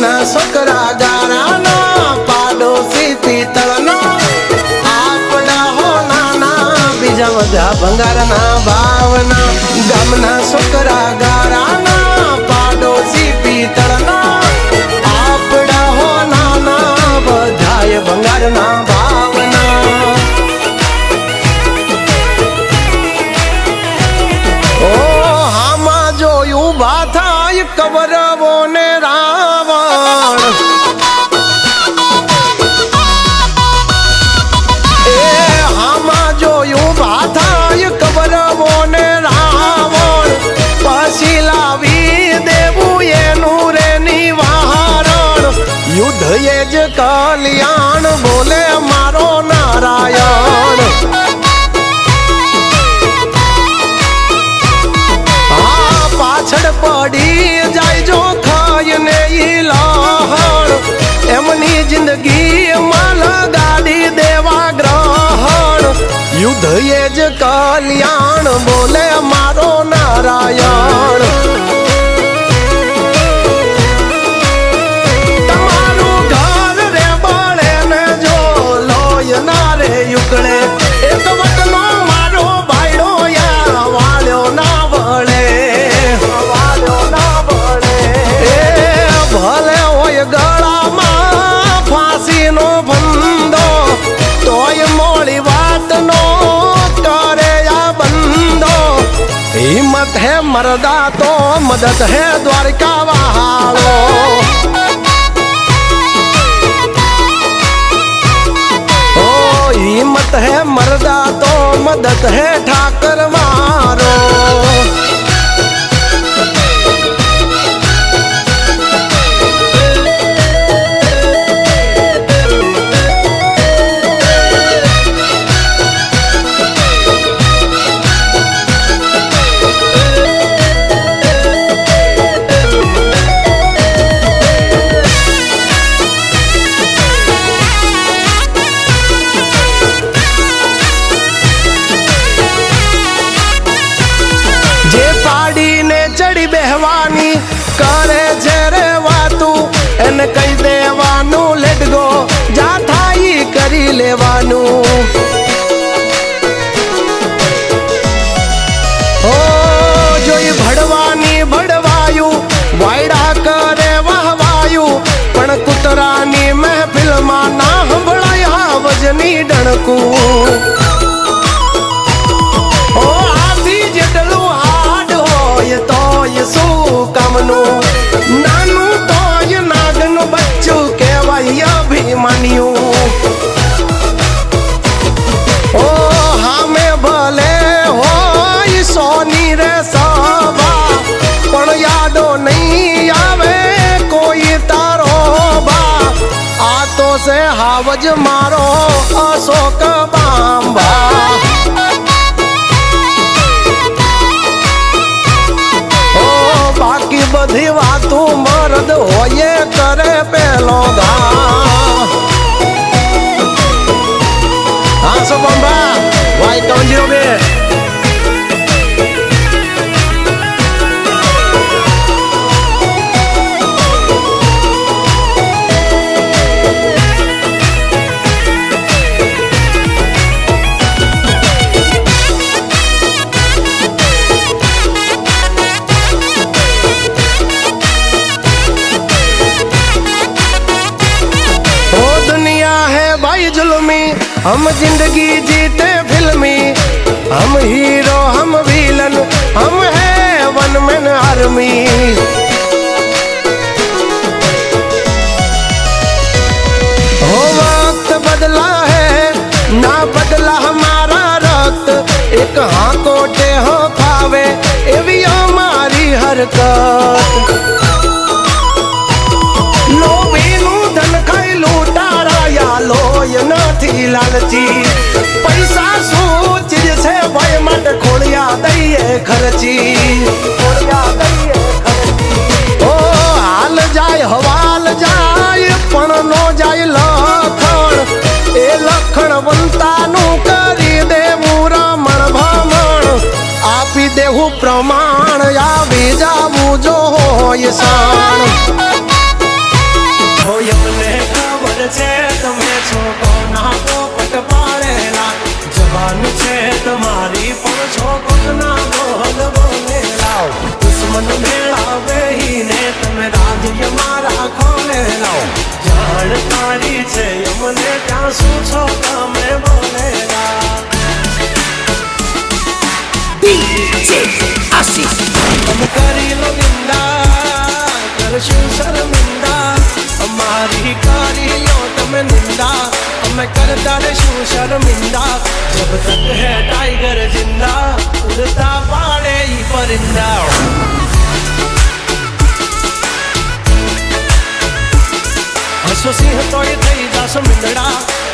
ગામના છોકરા ગારાના પાડોશી પિત્તળનો આપડા હો નાના બીજા બધા ભંગારના કલ્યાણ બોલે મારો નારાયણ. પાછળ પડી જાય જો ખાય ને ઈ લહણ. એમની જિંદગી માલ ગાડી દેવા ગ્રહણ. યુદ્ધ એ જ કલ્યાણ બોલે મારો નારાયણ. વટનો મારો ભાઈડો યા વાળ્યો ના ના વળે ભલે હોય ગળામાં ફાંસીનો ફંદો તોય મોડી વાતનો કરે હિંમત હે મરદા તો મદદ હે દ્વારકા વાળો है मर्दा तो मदद है ठाकर मारो। વજની ડણકું છે હાવજ મારો અશોક બાંબા ઓ બાકી બધી વાતું મરદ હોય કરે પેલો ઘા भाई जुल्मी। हम ज़िंदगी जीते फिल्मी। हम हीरो, हम विलन हम है वन मैन आर्मी हो वक्त बदला है, ना बदला हमारा रक्त। एक हाँ कोटे हो खावे एवी हमारी हरकत। લોય નથી લાલચી. પૈસા શું ચીજ છે ભય માટે ખોળિયા દઈએ ખર્ચી ખોળિયા દઈએ જાય, હવાલ જાય, પણ નો જાય લખણ. એ લખણ વંતાનું કરી દેવું રમણ ભમણ. આપી દેવું પ્રમાણ, આવી જાવું જો હોય સાણ. જાણકારી છે અમને ત્યાં શું છો તમે બોલેલા DJ Assis. અમે કરી લો નિંદા કરશું શર્મિંદા અમારી કરી લો તમે નિંદા અમે કરતા રહેશું શર્મિંદા જબ તક હે ટાઈગર જિંદા ઉડતા પાડે ઈ પરિંદા હસો સિંહ તોય થઈ જાશો મીંદડા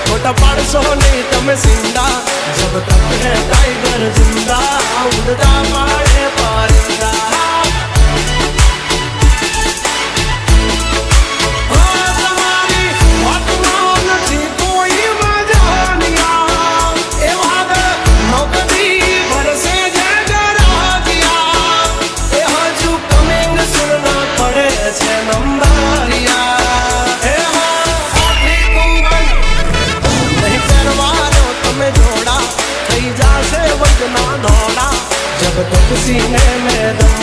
ખોટા પાડશો નહીં તમે સિંડા. જબ તક હે ટાઈગર જિંદા. ઉડતા માળે પરિંદા अब तो सीने में दम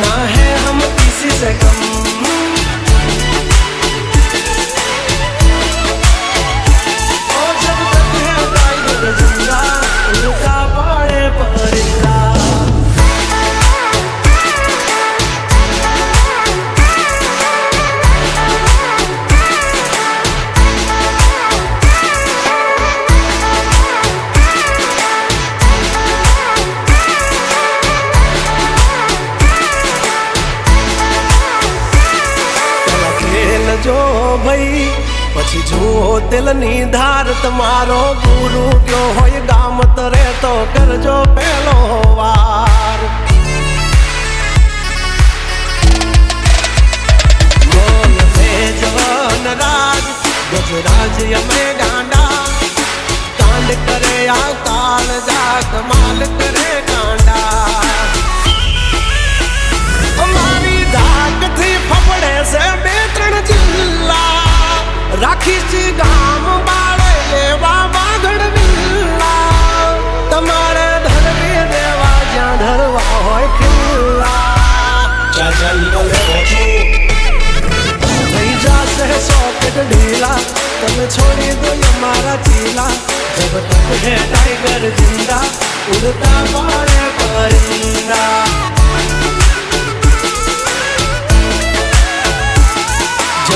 ना है हम किसी से कम। દિલની ધાર તમારો ગુરુ કયો હોય ગામ તરે તો કરજો પેલો વાર બોલ ભેજવન રાજ ગજરાજ અમે ગાંડા કાંડ કરે આ કાલ જા કમાલ કરે ગાંડા અમારી ધાકથી ફફડે છે બે ત્રણ જિલ્લા રાખી છે ગામ બાળે લેવા બાગડ વિલ્લા તમારે ધરવી દેવા જ્યાં ધરવા હોય ખિલ્લા થઈ જાશે સોકેટ ઢીલા તમે છોડી દો અમારા ચીલા જબ તક હે ટાઈગર જિંદા ઉડતા પાડે પરિંદા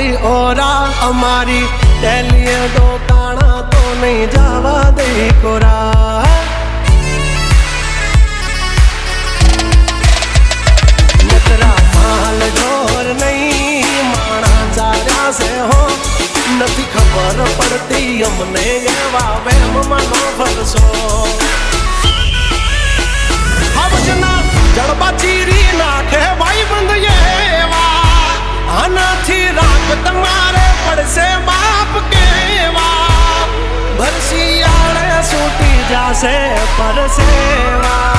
દઈ ઓરા અમારી ટેલીએ ડોકાણા તો નહીં જવા દઈ કોરા. નથી ખબર પડતી અમને એવા વહેમમાં નો ફરશો. સૂટી જાશે પરસેવા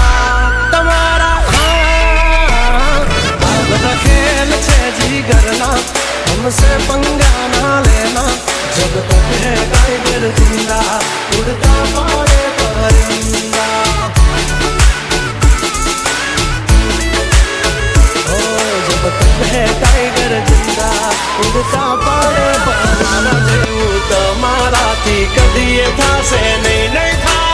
તમારા હા, આ બધા ખેલ છે જીગરના हमसे पंगा ना लेना जब तक है टाइगर जिंदा उड़ता पाड़े परिंदा ओ जब तक है टाइगर जिंदा ઉડતા પાડે પાડના જેવું તમારાથી કદી એ થાશે નહીં નહીં થાય નહીં, નહીં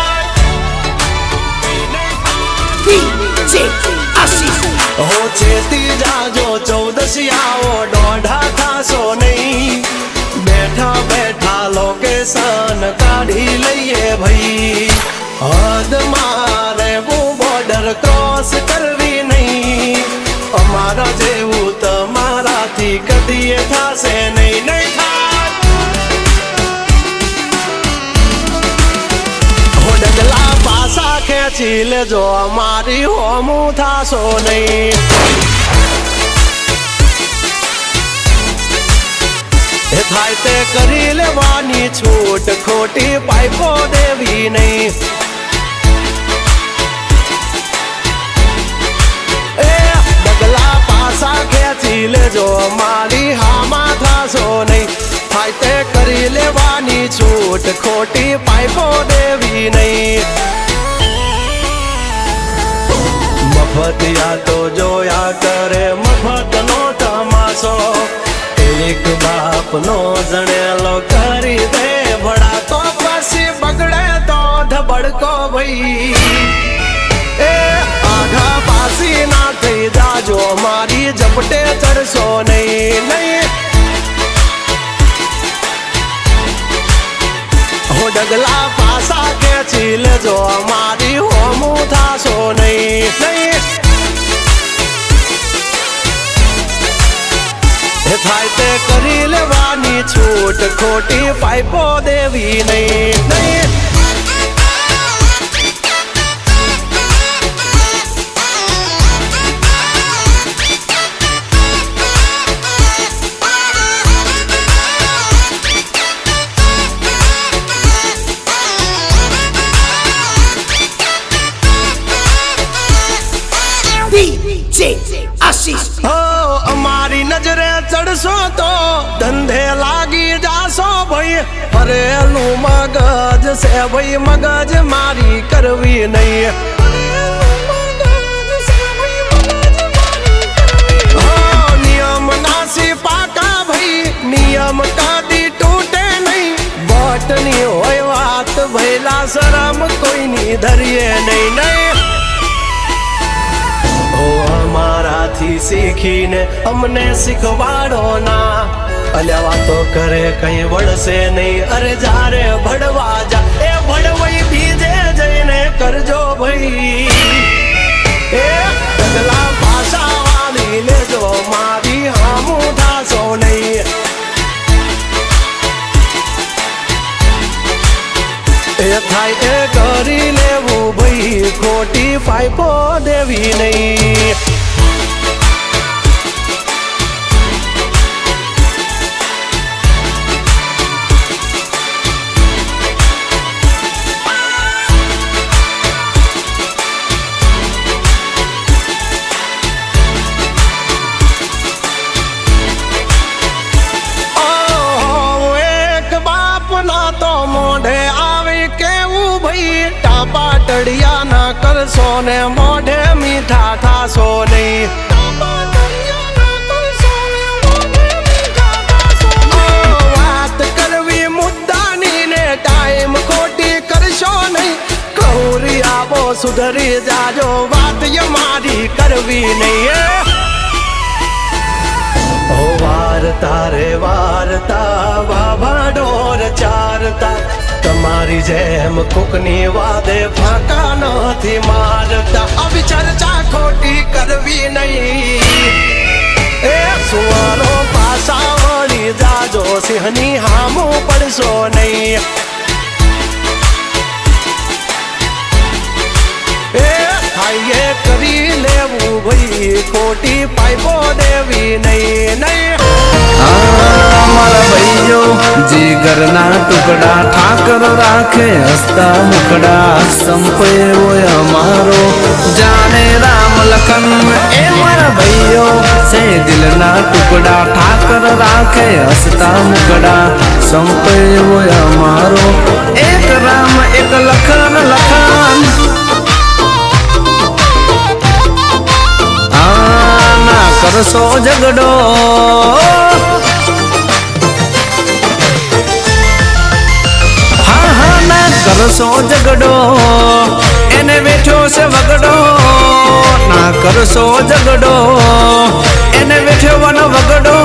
થાય. DJ Assis. હો ચેતી જાજો ચૌદશિયાઓ દોઢા થાશો નહીં બેઠા બેઠા લોકેશન કાઢી લઈએ ભાઈ હદ મારે હું બોર્ડર ક્રોસ કરવી નહીં અમારા જેવું તમારા મારાથી કદી એ થાશે નહીં પાસા જો મારી હોમું થાશો નહીં. એ થાય તે કરી લેવાની છૂટ, ખોટી પાઇપો દેવી નહીં. એ બગલા પાસા ખેંચી લેજો, મારી હામાં થાશો નહીં. થાય તે કરી લેવાની છૂટ, ખોટી પાઇપો દેવી નહીં. મફતિયા તો જોયા કરે મફત નો તમાશો. એક બાપ નો જણેલો કરી દે ભડા તો પછી બગડે તો ધબડકો ભાઈ. એ આઘા પાસી ના થઈ જાજો, મારી ઝપટે ચડશો નહીં નહીં. હો ડગલા પાસા કે છીલ જો મારી હોમું થાશો નહીં નહીં. એ થાય તે કરી લેવાની છૂટ. ખોટી પાઇપો દેવી નહીં. નહીં. અમારાથી શીખીને અમને શીખવાડો ના. અલ્યા વાતો કરે કઈ વળશે નહીં. અરે જારે ભડવા જા. એ ભડવઈ બીજે જઈને કરજો ભાઈ. લેજો મારી હામું નહીં. એ થાય એ કરી લેવું ભાઈ. ખોટી પાઇપો દેવી નહીં. ના ને મોઢે મીઠા થાશો નહીં. વાત કરવી મુદ્દાની ને ટાઈમ ખોટી કરશો નહીં. કૌરી આવો સુધરી જાજો વાત ય મારી કરવી નહીં વાર તારે વારતા વાવા ડોર ચારતા. તમારી જેમ કોકની વાદે ફાંકા નથી મારતા. આવી ચર્ચા ખોટી કરવી નહીં. એ સુવાનો પાસા વળી જાજો, સિંહની હામું પડશો નહીં. એ હાઈએ કરી લેવું ભાઈ ખોટી પાઇપો દેવી નહીં નહીં અમારા ભાઈઓ જીગરના ટુકડા ઠાકર રાખે હસતા મુખડા સંપે હોય અમારો જાણે રામ લખન એ મારા ભાઈઓ છે દિલના ટુકડા ઠાકર રાખે હસતા મુખડા સંપે હોય અમારો એક રામ એક લખન લખન કરશો ઝઘડો હા હા ના કરશો ઝઘડો એને બેઠો છે વગડો. ના કરશો ઝઘડો એને બેઠો વન વગડો.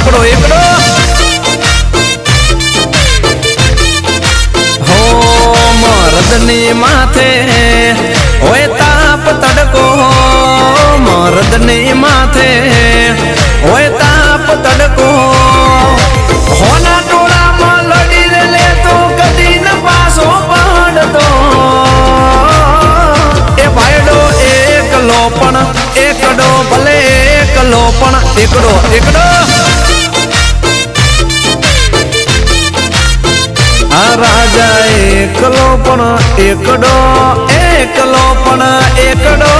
એકડો એકડો. હોમ રદની માથે હોય તાપ તડકો. હોમ રદની માથે હોય તાપ તડકો. હોના એ ભાઈડો એકલો પણ, એકડો ભલે એકલો પણ, એકડો એકડો. આ રાજા એકલો પણ એકડો એકલો પણ એકડો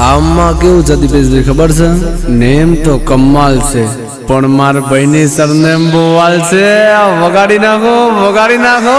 આમાં કેવું જતી પેજરી ખબર છે નેમ તો કમાલ છે પણ માર ભાઈની સરનેમ બોવાલ છે આ વગાડી નાખો વગાડી નાખો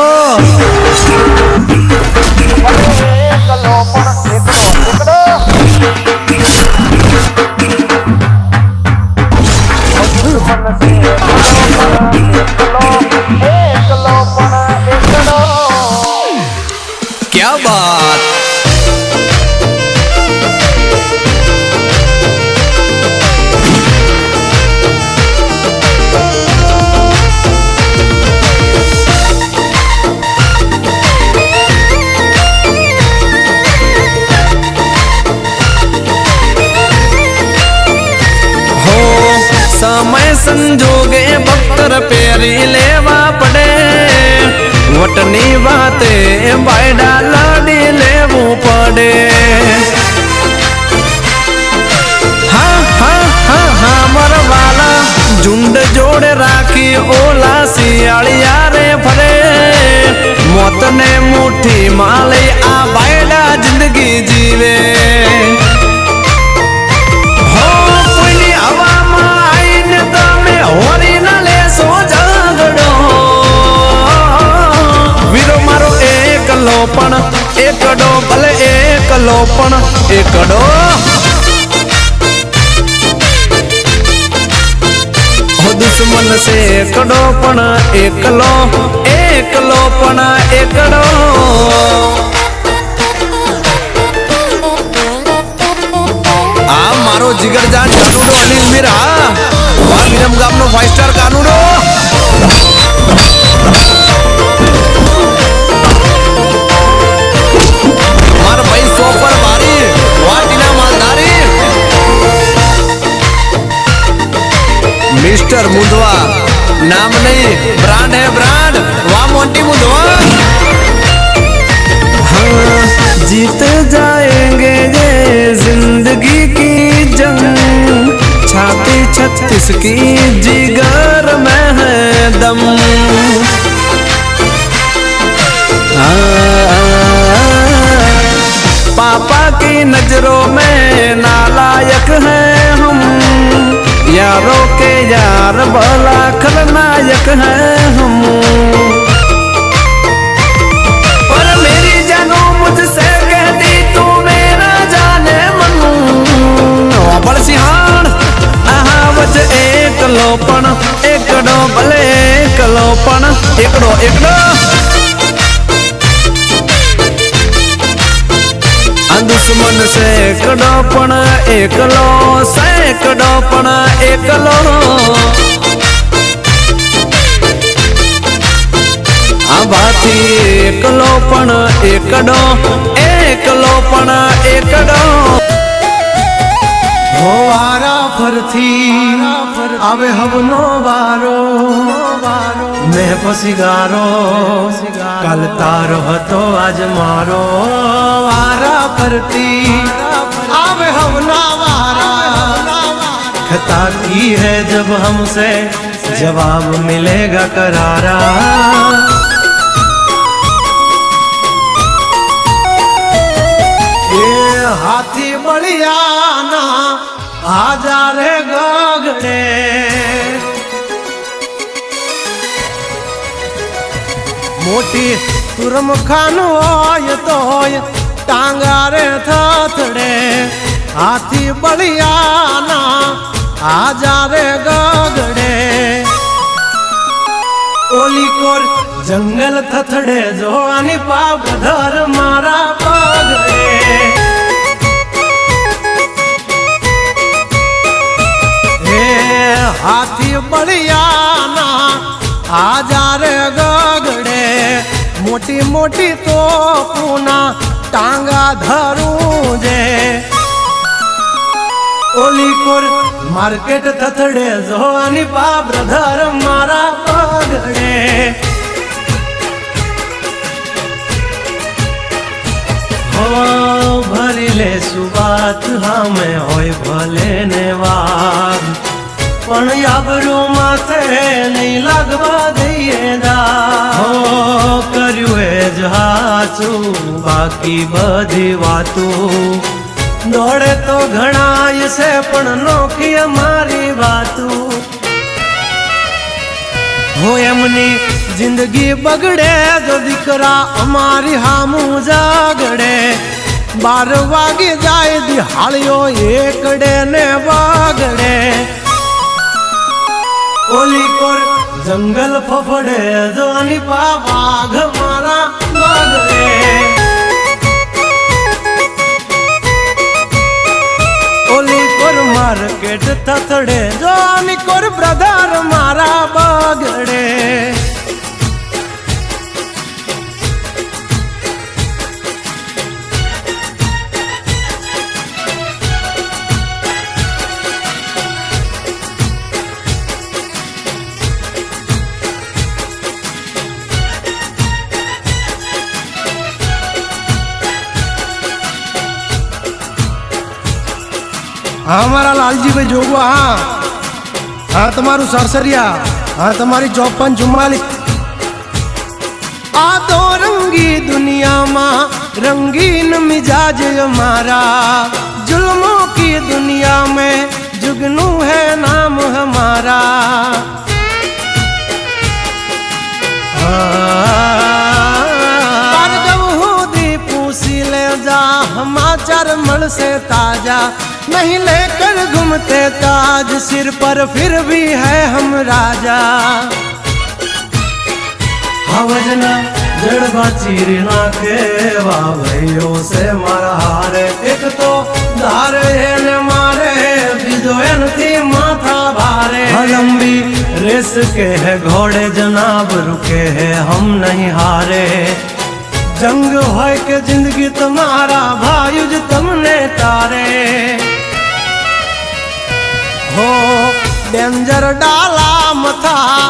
એકલો પણ, એકડો ભલે એકલો પણ, એકડો. દુશ્મન છે એકડો પણ, એકલો એકલો પણ, એકડો. આ મારો જીગરજાન કાનુડો અનિલ મીરા. વિરમ ગામનો five star Kanudo. Mister Mundva नाम नहीं, ब्रांड है ब्रांड वाह मोटी मुंदवा हाँ जीत जाएँगे ये ज़िंदगी की जंग। छाती छत्तीस की जी वाला खलनायक है हम। पर मेरी जानो मुझसे कह दी तू मेरा जाने मनू। पर सिहान आहावज एक लोपण एकड़ो भले एक लोपण एकड़ो एकड़ो। दुश्मन सैकड़ो पण एकलो सैकड़ो पण एकलो એકડો એકલો પણ એકડો હો વારા ફરથી આવે હવનો વારો મેં પછી ગારો કાલ તારો હતો આજ મારો વારા ફરતી આવે હવના વારા खता की है जब हमसे जवाब मिलेगा करारा હાજારે ગગડે મોટી તુરમખાનું હોય તો હોય ટાંગારે થથડે. હાથી બળિયાના હાજારે ગગડે. ઓલી કોર જંગલ થથડે, જોવાની પાપ ધર મારા પગડે. હાથી બળિયાના હાજાર ગગડે મોટી મોટી તો પૂના ટાંગા ધરું જે ઓલી કોર માર્કેટ થથડે, જોવાની પા બ્રધર મારા પગડે. હો, ભરી લે સુવાત હામે હોય ભલે ને વાત. પણ આબરૂ માથે નહીં લાગવા દઈએ દા. કર્યું એ જ હાચું, બાકી બધી વાતું. દોડે તો ઘણાય છે, પણ નોખી અમારી વાતું. હો એમની જિંદગી બગડે, જો દીકરા અમારી હામું જાગડે. બાર વાગે જાય, દિહાળીઓ એકડે ને વાગડે. ઓલી કોર જંગલ ફફડે જોની પા વાઘ મારા વાઘે ઓલીકોર માર્કેટ થથડે જોની કોર બ્રધર મારા બગડે. હા મારા લાલજીભાઈ જોગવા હા હા તમારું સરસરિયા હા તમારી ચોપન ચુમ્માલીસ આ તો રંગી દુનિયામાં રંગીન મિજાજ हमारा जुल्मों की दुनिया में जुगनू है नाम हमारा પર જબ હુદી પૂછી ले जा समाचार મળશે તાજા नहीं लेकर घूमते ताज सिर पर फिर भी है हम राजा। हवजना जड़ बाची रिना के भाइयों से मारा हारे। एक तो धार है मारे बिजोयन थी माथा भारे। लंबी रेस के है घोड़े, जनाब रुके है हम नहीं हारे। જંગ હોય કે જિંદગી તમારા ભાઈ જ તમને તારે હો ડેન્જર ડાલા મથા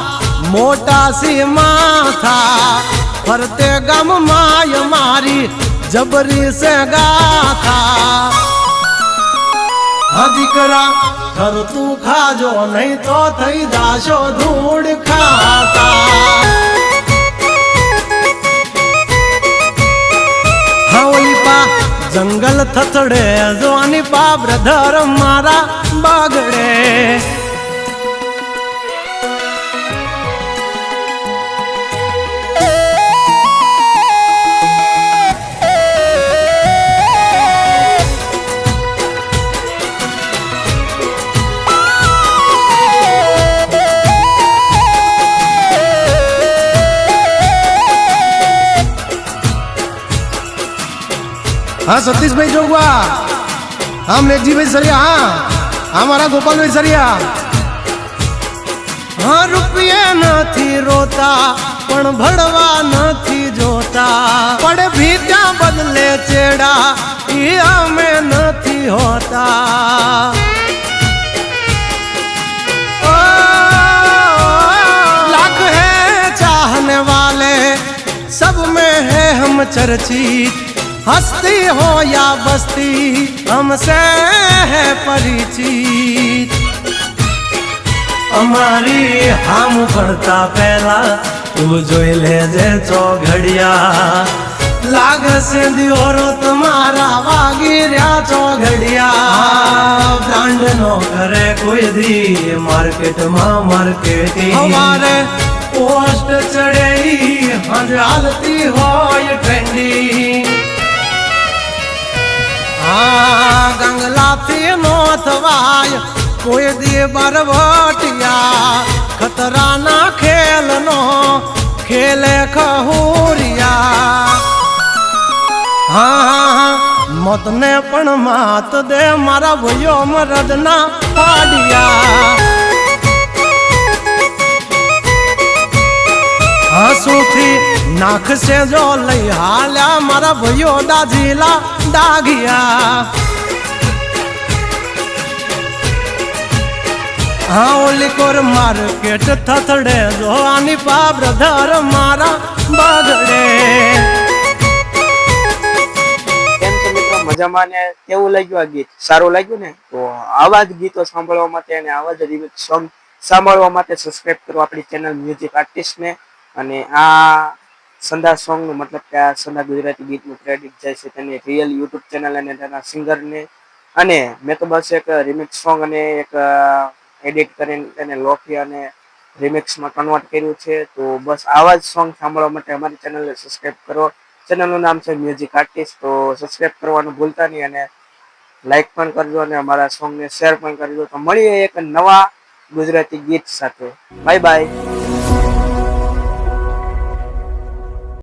મોટા સી માથા ફરતે ગમ માય મારી જબરી સે ગાથા હા દીકરા ઘર તું ખાજો નહીં તો થઈ જાશો ધૂળ ખાતા હા ઓલી પા જંગલ થથડે જોની પા બ્રધર મારા બાગડે. હા સતીશભાઈ જોગવા હા મેઘજીભાઈ સરિયા હા હા મારા ગોપાલભાઈ સરિયા હા રૂપિયા નથી રોતા પણ ભડવા નથી જોતા પડે ભીત્યા બદલે ચેડા એ અમે નથી હોતા ओ, लाख है चाहने वाले सब में है हम चर्चित हस्ती हो या बस्ती हमसे है परिचित અમારી હામ પડતા પહેલા તું જોઈ લેજે ચોઘડિયા લાગશે દિયોરો તમારા વાગી રહ્યા ચોઘડિયા બ્રાન્ડ નો કરે કોઈ દી માર્કેટમાં માર્કેટિંગ અમારે પોસ્ટ ચડે ઈ હંજ હાલતી હોય ટ્રેન્ડિંગ હા ગંગલાથી નો થવાય કોઈ દી બરવટિયા ખતરાના ખેલનો ખેલે ખહુરિયા. હા, મતને પણ માત દે મારા ભયો મરદના પાડિયા. હાંસુથી નાખશે જો લઈ હાલ્યા મારા ભયો દાજીલા ડાઘિયા હા, ઓલી કોર માર્કેટ થથડે જો આની પા બ્રધર મારા બગડે મજામાં ને? કેવું લાગ્યું આ ગીત? સારું લાગ્યું ને? તો આવા જ ગીતો સાંભળવા માટે અને આવા જ રિમિક્સ સોંગ સાંભળવા માટે સબસ્ક્રાઇબ કરો આપણી ચેનલ મ્યુઝિક આર્ટિસ્ટ ને. અને આ સંધા સોંગનું મતલબ કે આ સંધા ગુજરાતી ગીતનું ક્રેડિટ જાય છે તેની રિયલ યુટ્યુબ ચેનલ અને તેના સિંગરને અને મેં તો બસ એક રિમિક્સ સોંગ અને એક એડિટ કરીને તેને લોફી અને રિમિક્સમાં કન્વર્ટ કર્યું છે. તો બસ આવા જ સોંગ સાંભળવા માટે અમારી ચેનલને સબસ્ક્રાઈબ કરો. ચેનલનું નામ છે મ્યુઝિક આર્ટિસ્ટ તો સબસ્ક્રાઇબ કરવાનું ભૂલતા નહીં અને લાઈક પણ કરજો અને અમારા સોંગને શેર પણ કરજો. તો મળીએ એક નવા ગુજરાતી ગીત સાથે. Bye bye